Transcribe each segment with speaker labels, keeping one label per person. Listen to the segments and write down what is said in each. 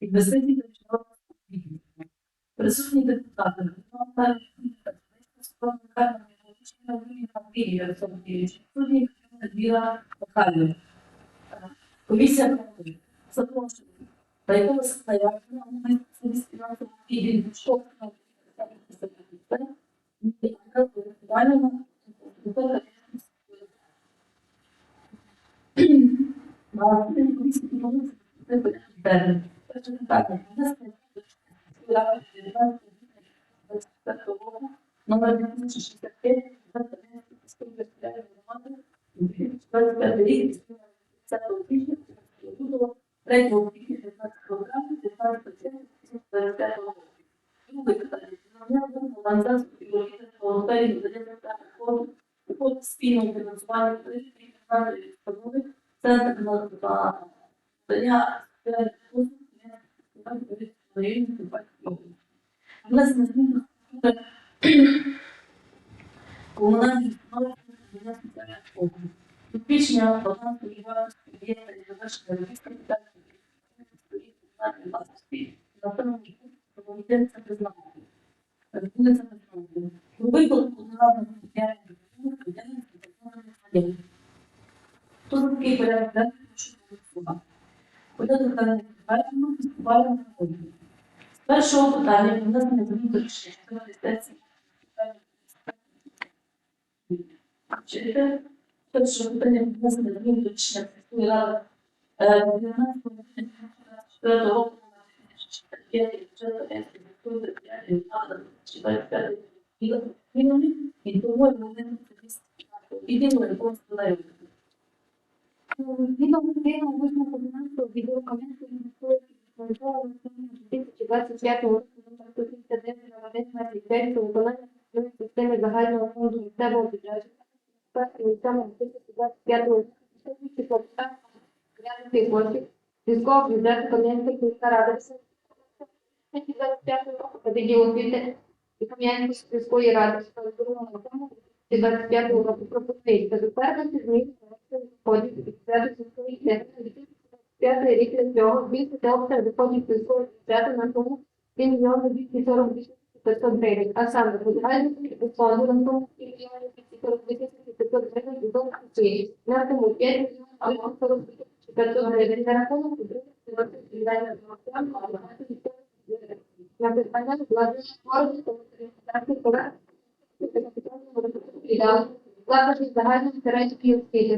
Speaker 1: і високі державного Присутні депутати, Михайло Михайло Андрій Олександрович, судді Людмила Михайлівна. Комісія проти. Запрошую. На якому состоянии ми фінансового відділу. Номер 2065, 25 громади, 25 рік, 10 січня, лютого, 3 квітня, 15 програми, 15 червня, 2025 року. Друге питання. Надання організації співробітництва сфері надання фонду у фонд спільного фінансування проєктів і фінансової установи, центр на надання спеціальних послуг, Внесення змін до статуту комунальних установ надання спеціальних послуг. Збільшення балансової вартості об'єкта і завершення робіт капітальних сторін комунальної власності на тому комітет це призначення. Буде це призначення. У випадку державного соціального допомоги діяльності законних надій. Хто за такий порядок денний, прошу голосувати. Порядок денний затверджено, виступаємо на роботі. З питання про внесення змін до рішення четвертої сесії. Чотири. Перше питання змін до рішення сільської ради е, 19 4 року номер 2065 бюджету міської територіальної ради 25 змінами і тому вони відділу якого складають.
Speaker 2: Згідно Україну висновку фінансового відділу Кам'янської міської 2025 року номер 139 на 25 про виконання системи загального фонду місцевого бюджету. Першого і 2025 року. Стосуючи клопотання порядки коштів. Військового бюджету Кам'янської міська рада 2025 року та відділу освіти і Кам'янської міської ради. Що тому 2025 року пропозиція затвердити зміни доходів бюджету сільської 2025 рік для цього збільшити обсяг доходів сільського бюджету на суму 1 мільйон 240 тисяч 500 гривень, а саме подиваючи у фонду на суму 1 мільйон 240 тисяч 500 гривень того субсидій, на суму 5 мільйонів або 40 тисяч 500 гривень за рахунок на питання вкладення форми та матеріалізації поверхні Закладів загальної середньої освіти.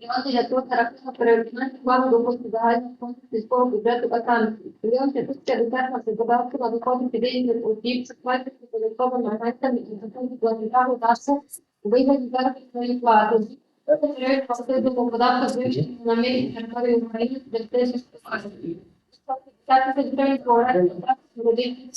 Speaker 2: Мільйон дев'ятсот за рахунок перевиконання плану доходу загального фонду сільського бюджету АКАН. Мільйон п'ятсот п'ятдесят на добавку на доходи фізичних осіб, що платять податковими агентами і законні платежа податку у вигляді заробітної плати. Період посадового податку вивчення на мірі території України для тисяч посадів. 50 тисяч гривень по оренді родинних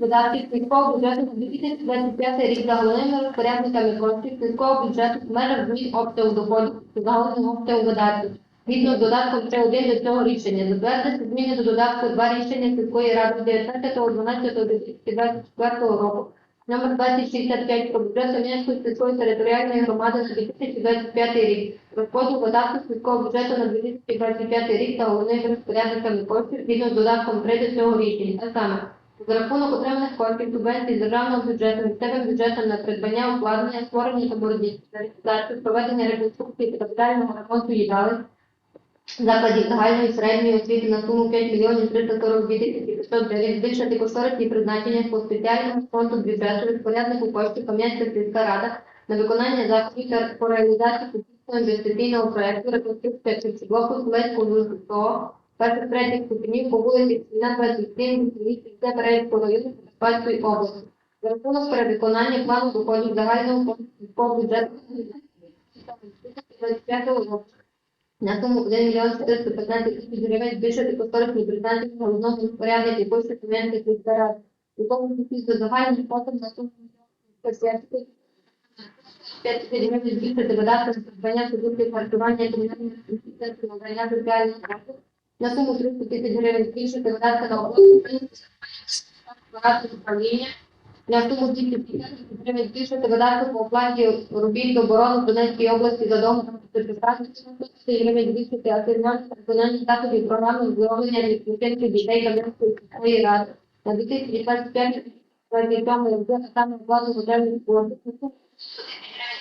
Speaker 2: Видатків сільського бюджету на 2025 рік за головними розпорядниками коштів сільського бюджету в змін обсягу доходів та загалом обсягу видатків. Згідно з додатком 3.1 до цього рішення, затвердити зміни до додатку 2 рішення сільської ради 19.12.2024 року номер 2065 про бюджет Кам'янської сільської територіальної громади на 2025 рік. Розподіл видатків сільського бюджету на 2025 рік та головними розпорядниками коштів згідно з додатком 3 до цього рішення. А саме, за рахунок отриманих коштів субвенцій з державного бюджету, місцевим бюджетом на придбання обладнання, створення та боротьбі, реалізацію, проведення реконструкції та капітального ремонту їдалень, закладів загальної середньої освіти на суму 5 мільйонів 342 тисячі 500 гривень, збільшити кошторисні призначення по спеціальному фонду бюджету розпоряднику коштів Кам'янська сільська рада на виконання заходів по реалізації сусідського інвестиційного проекту реконструкція ключового Кулецького вузького перших третіх ступенів по вулиці Ксіна 27 в місті Северецького району Закарпатської області. За рахунок перевиконання плану доходів загального фонду бюджету 2025 року на суму 1 мільйон 415 тисяч гривень збільшити кошторисні призначення головного розпорядника коштів Кам'янської сільської ради. У тому числі до фондів на суму 150 5 тисяч гривень збільшити видатки на суму 300 тисяч гривень збільшити видатки на оплату управління На суму 250 гривень збільшити видатки по оплаті робіт до оборони в Донецькій області за договором 100 гривень збільшити асигнування виконання заходів програми оздоровлення ліквідації дітей Кам'янської сільської ради на 2025 27 року, а саме оплату матеріальних послуг.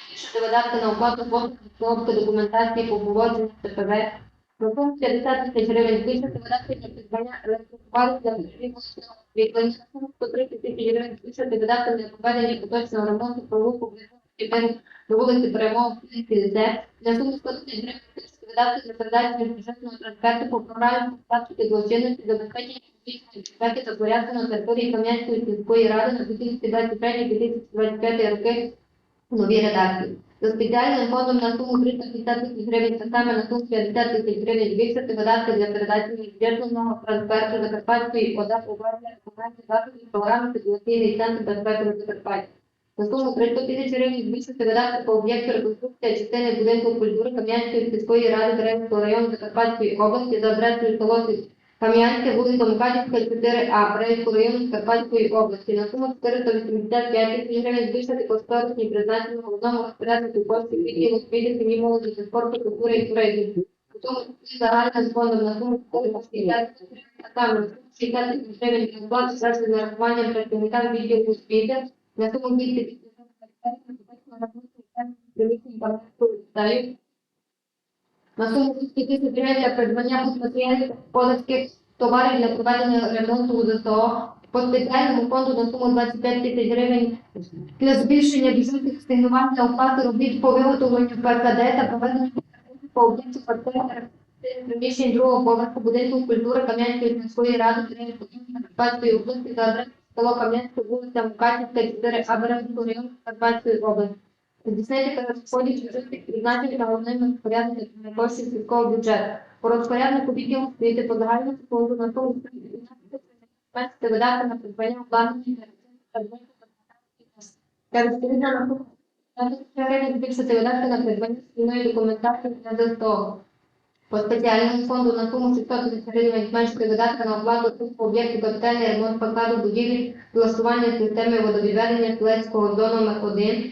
Speaker 2: Збільшити видатки на оплату послуг обробки документації по поводженню з ТПВ. На 50 тисяч гривень збільшити видатки на придбання електропалів для освітлення. На суму 130 тисяч гривень збільшити видатки на проведення поточного ремонту провулку тепер до вулиці Перемоги ДЗ. На суму 100 тисяч гривень видатки на передачу бюджетного трансферту по програмі «Практики злочинності забезпечення фізичної безпеки та порядку на території Кам'янської сільської ради на 2023-2025 роки у новій редакції. За спеціальним фондом на суму 350 тисяч гривень, та саме на суму 50 тисяч гривень збільшити видатки для передачі бюджетного трансферту Закарпатської ОДА у разі заходів програми «Ситуаційний центр безпеки на Закарпатті». На суму 300 тисяч гривень збільшити видатки по об'єкту реконструкція частини будинку культури Кам'янської сільської ради Деревського району Закарпатської області за адресою село Кам'янське, вулиця Мукачівська, 4А, Брейського району Закарпатської області. На суму 485 тисяч гривень збільшити кошторисні призначення головного розпоряднику коштів відділу освіти, сім'ї, молоді та спорту, культури і туризму. У тому числі загальним фондом на суму 460 тисяч гривень, а саме 60 тисяч гривень для оплати за нарахуванням працівникам відділу освіти, на суму 200 тисяч гривень на суму 200 тисяч гривень для придбання матеріалів господарських товарів для проведення ремонту у ЗСО. По спеціальному фонду на суму 25 тисяч гривень для збільшення бюджетних стигнувань для оплати робіт по виготовленню ПКД та проведення по об'єкту квартири приміщень другого поверху будинку культури Кам'янської міської ради Карпатської області за адресою село Кам'янське, вулиця Мукачівська, 4 Аберезького району Карпатської області. Здійснити перерозподіл бюджетних призначень та головними розпорядниками коштів сільського бюджету. По розпоряднику відділу освіти по загальному фонду на тому зменшити видатки на придбання обладнання та відповідно на гривень збільшити видатки на придбання спільної документації для ЗСТО. По спеціальному фонду на суму 600 тисяч гривень зменшити видатки на оплату по об'єкту капітальний ремонт фасаду будівлі, влаштування системи водовідведення Селецького до номер 1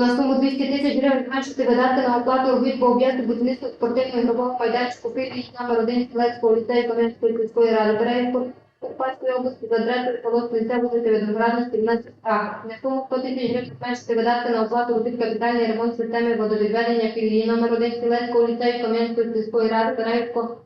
Speaker 2: на суму 200 тисяч гривень зменшити видатки на оплату робіт по об'єкту будівництва спортивного ігрового майданчику філії номер 1 Селецького ліцею Кам'янської сільської ради Берегівської Карпатської області за адресою село Ліцею вулиця Виноградна, 17А. На суму 100 тисяч гривень зменшити видатки на оплату робіт капітальний ремонт системи водовідведення філії номер 1 Селецького ліцею Кам'янської сільської ради Берегівського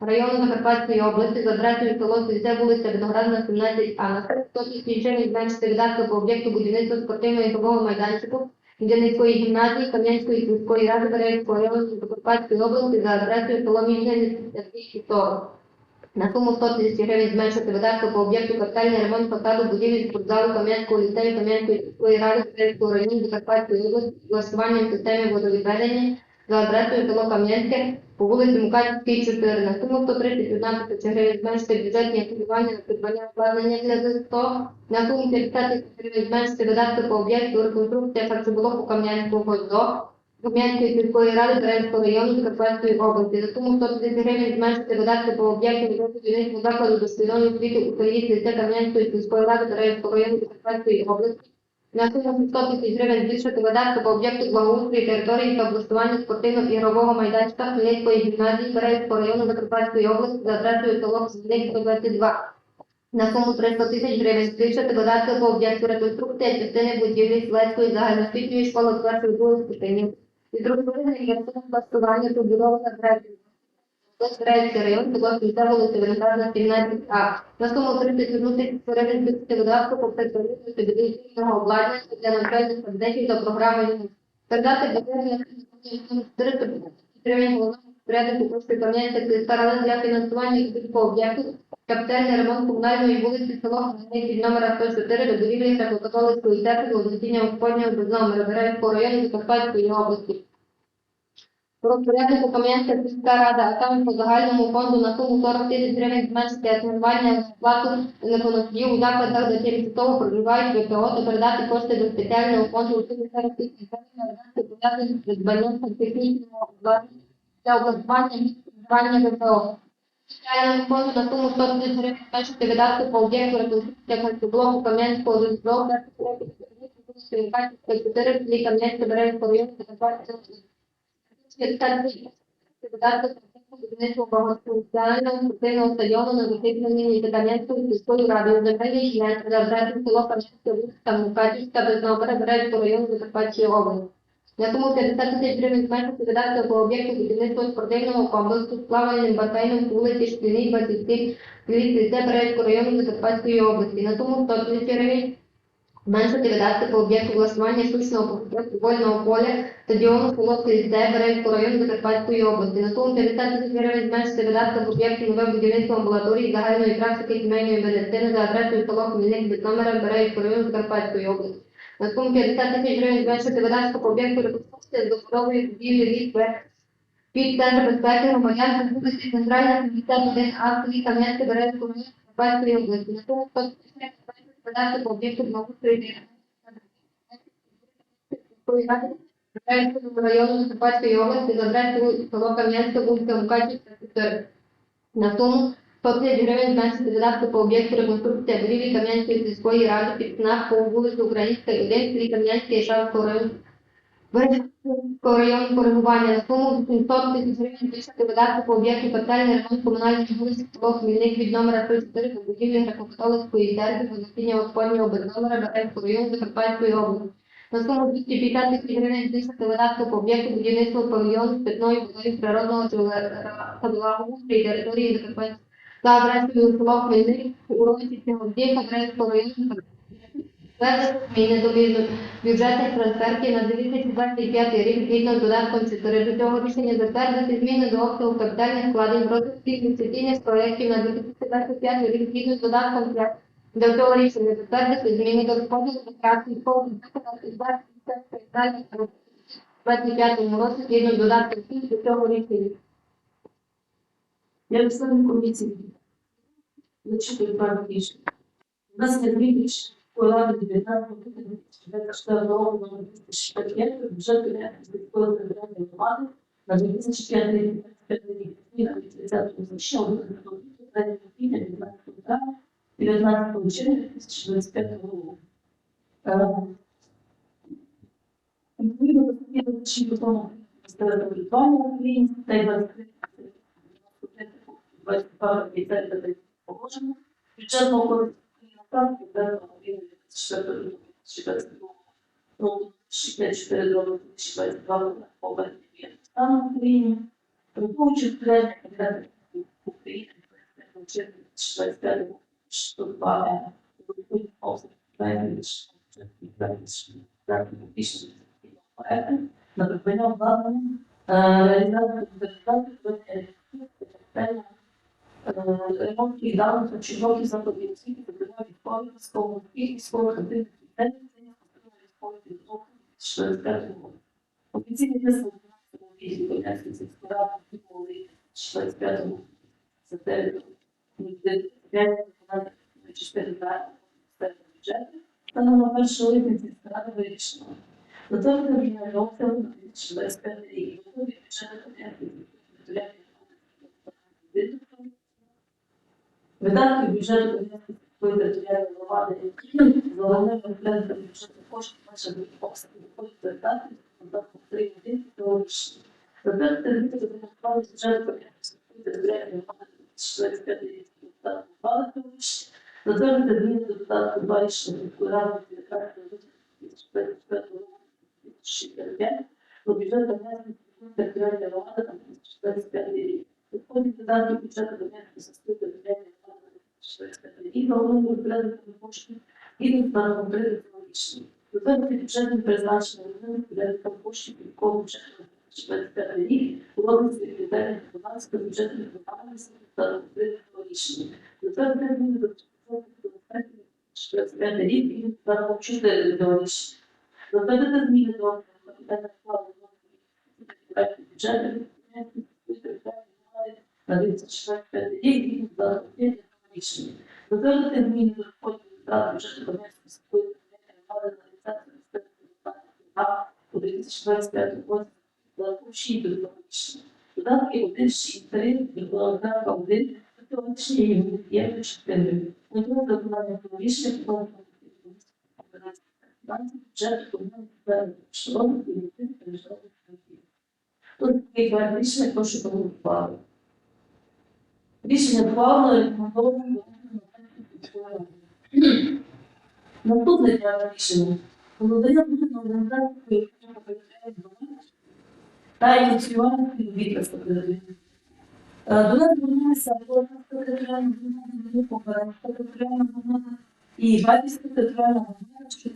Speaker 2: району Закарпатської області за адресою село Сільце, вулиця Виноградна, 17А. На суму 100 тисяч гривень зменшити видатки по об'єкту будівництва спортивного ігрового майданчику Дільницької гімназії Кам'янської сільської ради Берегського району Закарпатської області за адресою село 40. На суму 100 тисяч гривень зменшити видатки по об'єкту капітальний ремонт фасаду будівлі спортзалу Кам'янського ліцею Кам'янської сільської ради Берегського району Закарпатської області з влаштуванням системи водовідведення за адресою село Кам'янське по вулиці Мукачівській, 4. На суму 131 тисяча гривень зменшити бюджетні асигнування на придбання обладнання для ЗСТО. На суму 50 тисяч гривень зменшити видатки по об'єкту реконструкція харчоблоку Кам'янського ЗО. Кам'янської сільської ради Березького району Закарпатської області. За суму 100 тисяч гривень зменшити видатки по об'єкту відповідного закладу дошкільної освіти у селі Кам'янської сільської ради Березького району Закарпатської області на суму 700 тисяч гривень збільшити видатки по об'єкту благоустрою території та облаштування спортивно-ігрового майданчика Хмельницької гімназії Берецького району Закарпатської області за адресою село Хмельницького 22. На суму 300 тисяч гривень збільшити видатки по об'єкту реконструкції частини будівлі Слецької загальноосвітньої школи першої другої ступені. Від розповідання є влаштування побудових адресів. 23 район, підласний заволити великарна 17А. На суму 30 минути середини законодавства по представництву підвищеного обладнання для навчальних кандидатів за програмою передати бюджетних підтримання головного порядку коштів пам'ятних листарали для фінансування будь-якого об'єкту, капітальний ремонт комунальної вулиці село Хмельник від номера 104 до довілі та Католицької церкви у Володіння Господнього без номера Гераївського району Закарпатської області. Розпоряднику Кам'янська сільська рада, а саме по загальному фонду на суму 40 тисяч гривень зменшити асигнування сплату нефоносію у закладах, де тимчасово проживають ВПО, та передати кошти до спеціального фонду у сумі 40 тисяч гривень на видатки пов'язані з придбанням технічного обладнання для облаштування місць проживання ВПО. Спеціальному фонду на суму 100 тисяч гривень зменшити видатки по об'єкту реконструкція харчоблоку Кам'янського дозволу Кам'янської 4 селі Кам'янське Березького району Закарпаття. Будівництва багатофункціонального спортивного стадіону на закріпленні за Кам'янською сільською радою земельної ділянки за адресою село Кам'янське Вулиця Мукачівська без номера Березького району Закарпаття області. На суму 50 тисяч гривень зменшити видатки по об'єкту будівництва спортивного комплексу з плавальним басейном по вулиці Шкільній, 27, селі Це Березького району Закарпатської області. На суму 100 тисяч зменшити видатки по об'єкту влаштування штучного покриття футбольного поля стадіону село Сільце Березького району Закарпатської області. На суму 50 тисяч гривень зменшити видатки по об'єкту нове будівництво амбулаторії загальної практики сімейної медицини за адресою село Хмельник від номера Березького району Закарпатської області. На суму 50 тисяч гривень зменшити видатки по об'єкту реконструкції добудової будівлі ліфти під центр безпеки громадян по вулиці Центральна 51 А селі Кам'янське Березького району Закарпатської області. На суму 100 тисяч видатки по об'єкту благоустрою Березького району Закарпатської області за адресою село Кам'янське, вулиця Лукачівська, 4. На суму 100 тисяч гривень зменшити видатки по об'єкту реконструкції будівлі Кам'янської сільської ради під ЦНАП по вулиці Українська, 1, селі Кам'янське, Шарського району. Березького району коригування на суму 800 тисяч гривень збільшити видатки по об'єкту капітальний ремонт комунальної вулиці село Хмільник від номера 34 до будівлі греко-католицької церкви Вознесіння Господнього без номера Березького району Закарпатської області. На суму 250 тисяч гривень збільшити видатки по об'єкту будівництва павільйону з питною водою природного та благоустрою території Закарпатської за адресою село Хмельник у році Сігодів, Кам'янського району Введення зміни до бюджетних трансфертів на 2025 рік згідно з додатком 4 до цього рішення затвердити зміни до обсягу капітальних вкладень розвитку інвестиційних проєктів на 2025 рік згідно з додатком 5 до цього рішення затвердити зміни до розподілу витрат військових бюджету на 25 році згідно з додатком 7 до цього рішення.
Speaker 1: Я член комісії. Зачитую пару рішень. У нас є дві рішення. Ради 19 грудня 2024 року номер 265 бюджету міської територіальної громади на 2025 рік. Зміна від 30 січня у вигляду 3 квітня 19 травня 19 червня 2025 року. Відповідно до статті 26 закону про самоврядування в Україні, статей 23 22 50 положення бюджетного кодексу kan. Ik ben al in de stukken, dus ik ben nog mensen willen bij de vrouwen op een de meer. Een pootje plannen en dan dat ze bij klein is. Die is, daar kunnen we kiezen die nog hebben. Dat ik ben al lang, dat ik ремонт і даних очільників закладів освіти придбання відповідь військових і військових активних дітей військової підготовки 45 року. Офіційний висновок військ Кам'янської сільської ради відмовили 45 року. Це те, де частини бюджету. Станом на 1 липня сільська рада вирішила об'єднання обсягу на 2025 рік. Кам'янської територіальної громади. Видатки бюджету територіальної громади, які за головним розглядом бюджету коштів майже до обсягу виходить видатки податку 3 1 теорічні. Затвердити звіти демонстрували бюджету Кам'янської територіальної громади 2025 рік. Додатку 2 теорічні. Затвердити зміни до додатку 2 рішення міської ради 19 2025 року 2065 про бюджет Кам'янської територіальної громади на 2025 рік. Відповідні додатки бюджету Кам'янської сільської територіальної громади на 2025 рік головному розпоряднику коштів і інстаном прийняття рішення. Затвердити бюджетне призначення головним розпорядником коштів військового бюджету на 2025 рік у розмірі відповідальних виконавських бюджетних програм та прийняття рішення. Затвердити зміни до 2025 рік і інстаном 4 до рішення. Затвердити зміни до капітальних вкладів бюджету на 2025 рік і за рішення. Затвердити зміни до розподілу витрат бюджету комерції сільської громади на 30 у 2025 році за 6 до рішення. Додатки 1, 6, 3, додатка 1, теоретичні і до 4. Метою виконання того рішення про бюджет комунального школи і рішення, прошу проголосувати. Рішення ухвалено рекомендовано Наступне проект рішення. Володимир буде організацію та ініціювання співвідомства передових. Е, До нас звернулися Володимирська територіальна громада, Попередська територіальна громада і Батьківська територіальна громада, що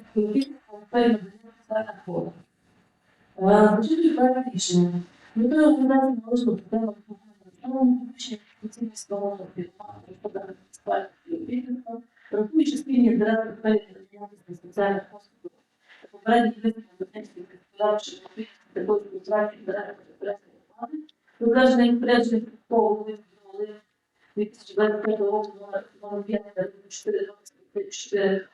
Speaker 1: надання соціальних послуг. Е, Зачитую проект рішення. Метою організації належного системи основного вивчення спільних співробітництва, рахуючи спільні інтереси сфері надання соціальних послуг та висновок Донецької господарчої такої співпраці інтересів територіальної громади, Розглядження відрядження голови голови 2025 року номер 05 4 24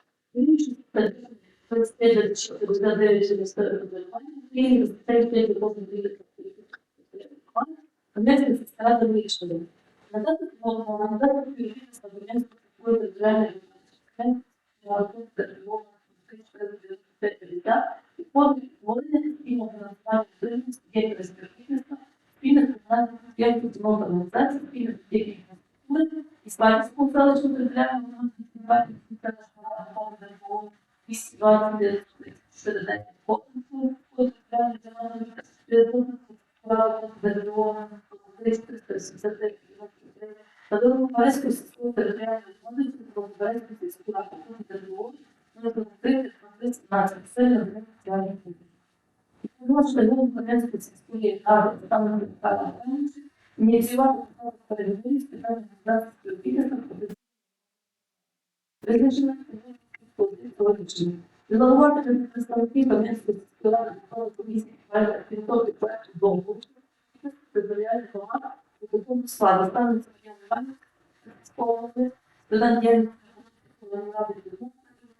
Speaker 1: 25 Хотят да помогнат, да включили съвременството, което държавен инструмент, който да помогнат да се лица и после водене има финансовани тръжност, гей през правителства, и на страната гей от новата организация, и на техни инфраструктура, и слага с консалечно определяване на информация, и така на фонда на и ситуациите, ще даде по-консулт, който трябва да се Можна його Миколаївської сільської ради, там на Михайла Івановича, ініціювати переговори з питань організації співробітництва Визначення історичними. Делегувати представників Кам'янської сільської ради Михайла комісії підготовки проекту договору, територіальних громад у такому складі ставиться воєнної сповнити, додань діяльності Верховної Ради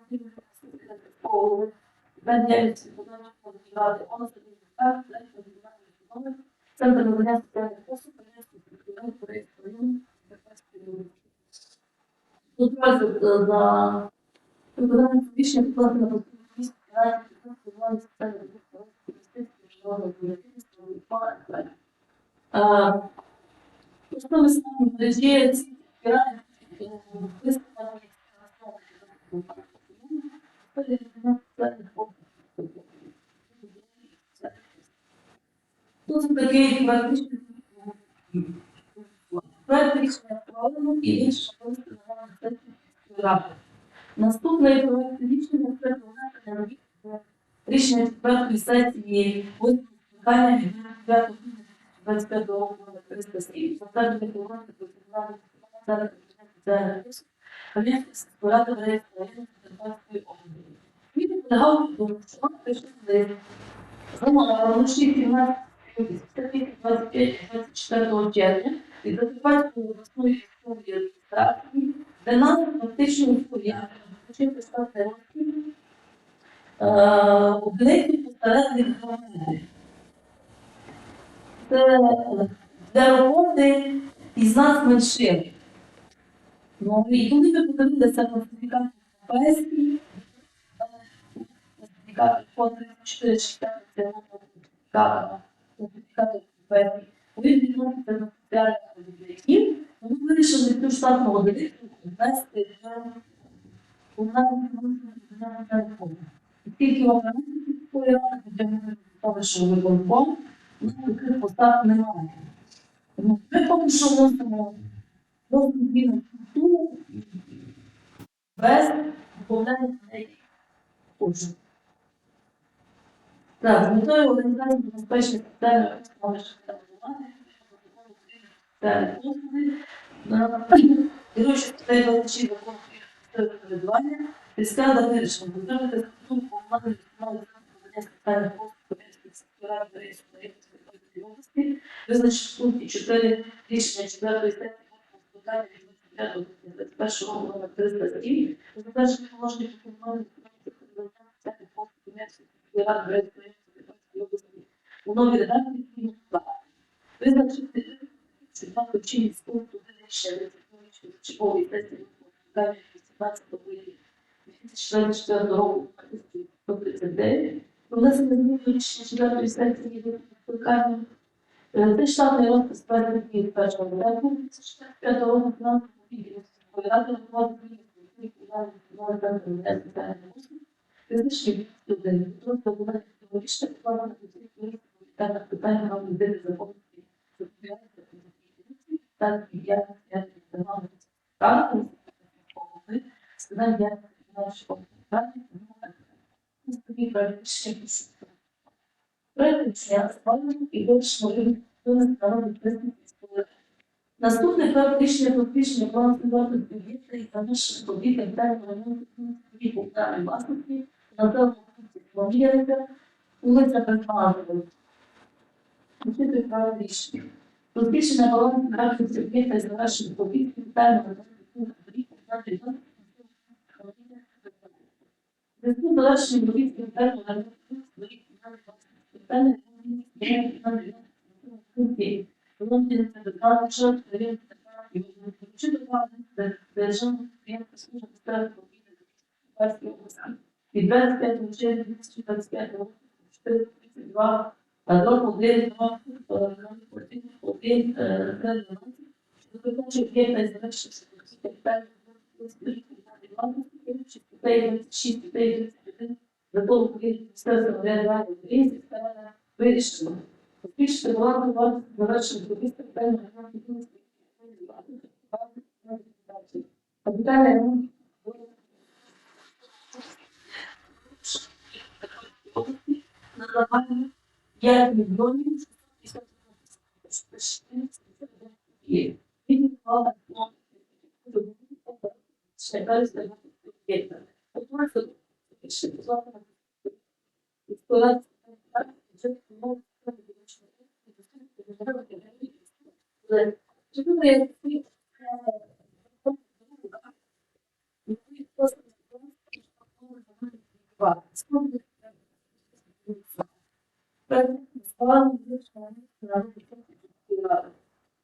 Speaker 1: Підготовки, Додань діяльності виконавчої ради, ОНОС, Центр надання соціальних послуг, ради, Корейського району. Тут розвиток за виконання рішення вкладено на постійну місць фінансів, фінансування соціальних послуг, інвестицій, житлового будівництва, УПА і далі. Е, ми самі мережі ці спіралі виставлені на основі Тут такий практичний проект рішення схвалено і інше виставлено на сесії ради. Наступний проект рішення це внесення на рішення четвертої сесії восьмого скликання від 9 25 року номер 307, затвердження програми професіональних соціальних соціальних послуг Кам'янської сільської ради Березького району Закарпатської області. Він полягав до що прийшли лист за номером 17 25-24 червня від Закарпатської обласної військової адміністрації, де нас фактично розповідали, почав писати роки одиниці посередніх громади. Це для роботи із нас меншин. Ну, і коли ви подивилися класифікацію європейський, класифікацію по 34 читати, це класифікація європейський, він відноситься до соціальних робітників, ми вирішили цю штатну одиницю ввести в комунальну фонду. Оскільки організації сільської ради, де ми сказали, що виконком, таких постав немає. Тому ми поки що вносимо досить зміну структуру без додання неї коштів. Так, з метою організації безпечних соціальних основи школи соціальні послуги, керуючи статтею 26 закону про самоврядування, сільська рада вирішила дозволити структуру комунальної установи надання соціальних послуг Рейської області, визначити в пункті 4 рішення 4 сесії питання від 21 року номер 307, затвердження положення про редакції згідно з. Визначити пункту 18 липня 2024 року 139. Внесення змін до рішення 4 сесії викликання це штатний розпис перших днів першого березня 2025 року фінансового відділу сільської ради виконувати зміни до комунального центру для соціальних послуг, фізичні людини, просто виконання рішення покладено на цих питань про людини законності запобігання та питання, Наступні передбачення народних представників. Наступне проект рішення про збільшення плану стандарту бюджету і залишення побіг та районних комунальної власності на тому пункті планується вулиця Безмазова. Учити проект рішення. Про балансу графіку об'єкта і завершення побіг спеціального доріг на території Зв'язку з завершенням робіт спеціального доріг спеціальних Від 25 червня 2025 року 432 року 1 2 1 12 що виконує об'єкта і завершився капітальний статей 26, статей 31 Закону України про місцеве самоврядування України стане вирішено. Збільшити владу владу завершення робіт капітального ремонту Капітальний ремонт на загальну 5 мільйонів 650 є. Він влада ще перестає об'єкта. Тобто,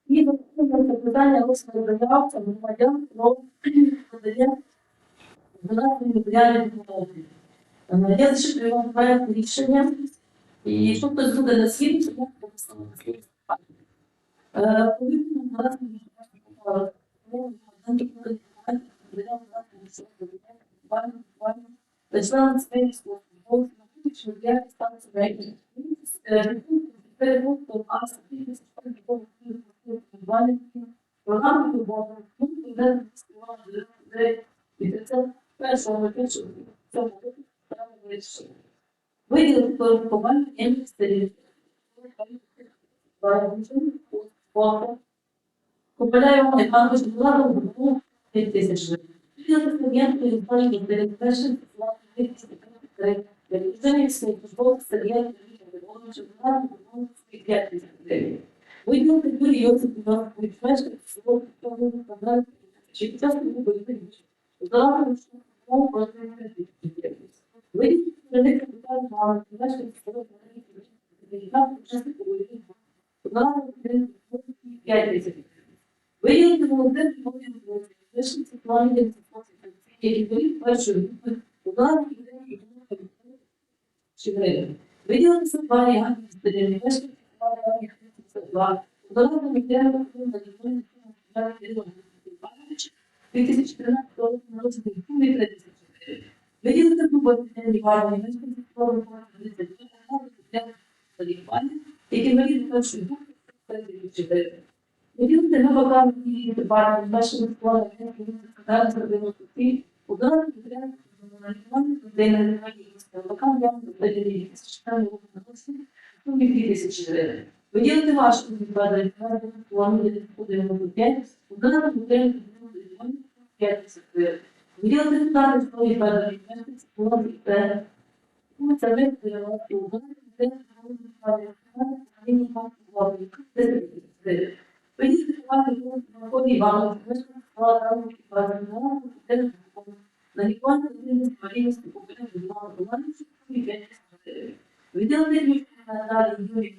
Speaker 1: І питання розповідавця громадян про надання виконавної матеріальної допомоги. Е, Я зачитую вам проект рішення, і якщо хтось буде на схід, то я прописала на схід. Е, Повідно, на нас не Член своєї служби, що для стану себе любові, пункту, де співали і це першого випічу цього року право вирішення. Виділити корумпування інвесторів. Купляємо Іванович владу в 5 тисяч гривень. Виділити клієнту і зборів перед першим владу 2 тисячі гривень. Своїх службових клієнтів Івановича владу в 5 тисяч гривень. Виділити Юрій Йосип Іванович мешканець село Петрове, Павлович, чи під час бойових Зараз мов про діяльність. Виділити кредит капітал мали, мешканці село Петрове, учасник бойових Зараз 5 тисяч Виділити волонтер Володимир Володимирович, мешканці планів які були першої групи, ударних людей чи гривень. Виділити Сапарі Ганні мешканці планів 32, на лікування 2013 року народжений Кубі 3 тисячі гривень. Виділити групу для лікування, мешканці планів 32, для лікування, які інваліди першої групи 3 тисячі гривень. Виділити новакам і департамент нашого складу Катарська демократії удару підряд на лікування людей на інвалідності. Новакам я тисячі гривень на голосі, ну, 2 тисячі гривень. Виділити важко відведення плану будинку 5, будинок будинку 54. Виділити вдати свої відведення місяць, було те. Це виконано у будинку будинку Виділити вдати на ході Юрій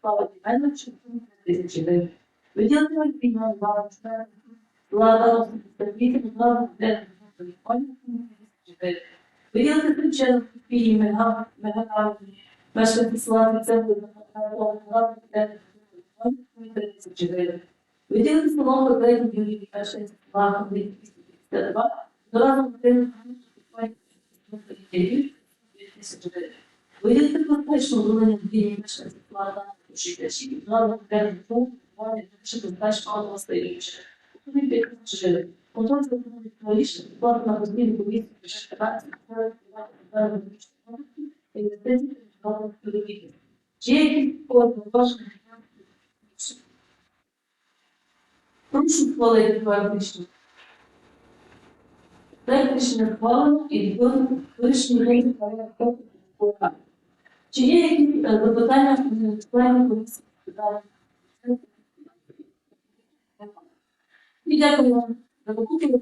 Speaker 1: слава мене, що тисячі гривень. Виділити на війну вам влада статті, влада для Виділити причину і мега мегагарні мешканці села церкви на влада для тисячі гривень. Виділити село Козейну Юрій мешканці села 252 Доразом один тисячі гривень. Виділити безпечно введення дії мешканців плата Контроль за технологічним плату на розділі комісії бюджет 15 інвестицій та міжнародних. Чи є якісь повноваження? Прошу хвалити практично. Проект рішення схвалено і вирішення рейсу проекту. Чи є якісь е, запитання членів комісії? Дякую вам за покупку.